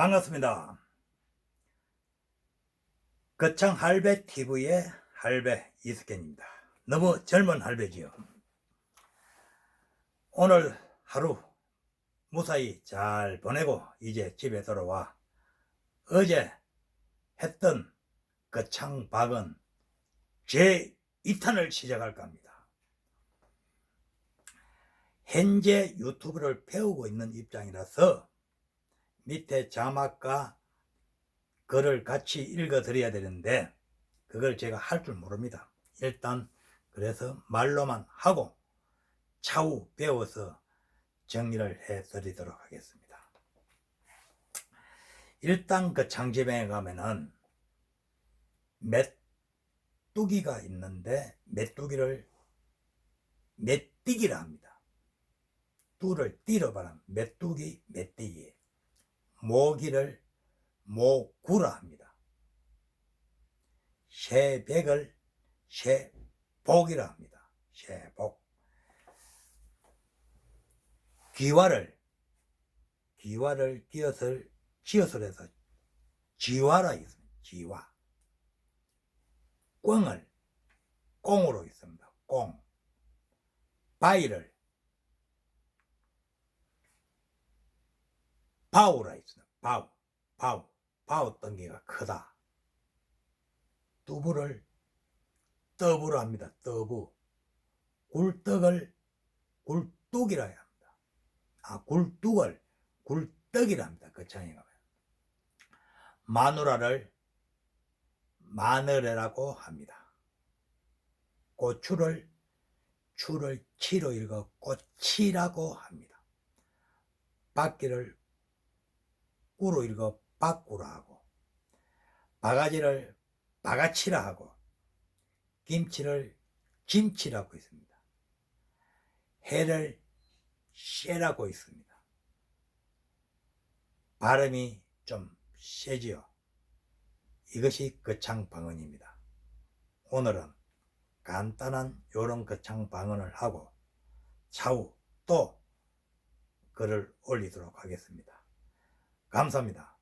반갑습니다. 거창 할배 TV의 할배 이스켄입니다. 너무 젊은 할배지요. 오늘 하루 무사히 잘 보내고 이제 집에 돌아와 어제 했던 거창 박은 제 2탄을 시작할까 합니다. 현재 유튜브를 배우고 있는 입장이라서 밑에 자막과 글을 같이 읽어 드려야 되는데 그걸 제가 할 줄 모릅니다. 일단 그래서 말로만 하고 차후 배워서 정리를 해 드리도록 하겠습니다. 일단 그 장지병에 가면은 메뚜기가 있는데 메뚜기를 메띠기라 합니다. 뚜를 띠로 말하면 메뚜기 메띠기 모기를 모구라 합니다. 새백을 새복이라 합니다. 새복. 귀화를 귀화를 끼어서 지어서 해서 지화라 있습니다. 지화. 꽝을 꽁으로 있습니다. 꽁. 바위를 바우라 있습니다. 바우, 바우, 바우 덩기가 크다. 두부를 떡으로 합니다. 떡부. 굴떡을 굴뚝이라 해야 합니다. 아, 굴뚝을 굴떡이라 합니다. 그 창에 가면. 마누라를 마늘이라고 합니다. 고추를 추를 치로 읽어 꼬치라고 합니다. 바퀴를 꾸로 읽어 바꾸라 하고 바가지를 바가치라 하고 김치를 김치라고 있습니다. 해를 쇠라고 있습니다. 발음이 좀 세지요. 이것이 거창 방언입니다. 오늘은 간단한 요런 거창 방언을 하고 차후 또 글을 올리도록 하겠습니다. 감사합니다.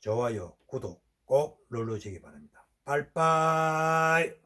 좋아요, 구독 꼭 눌러주시기 바랍니다. 빠이빠이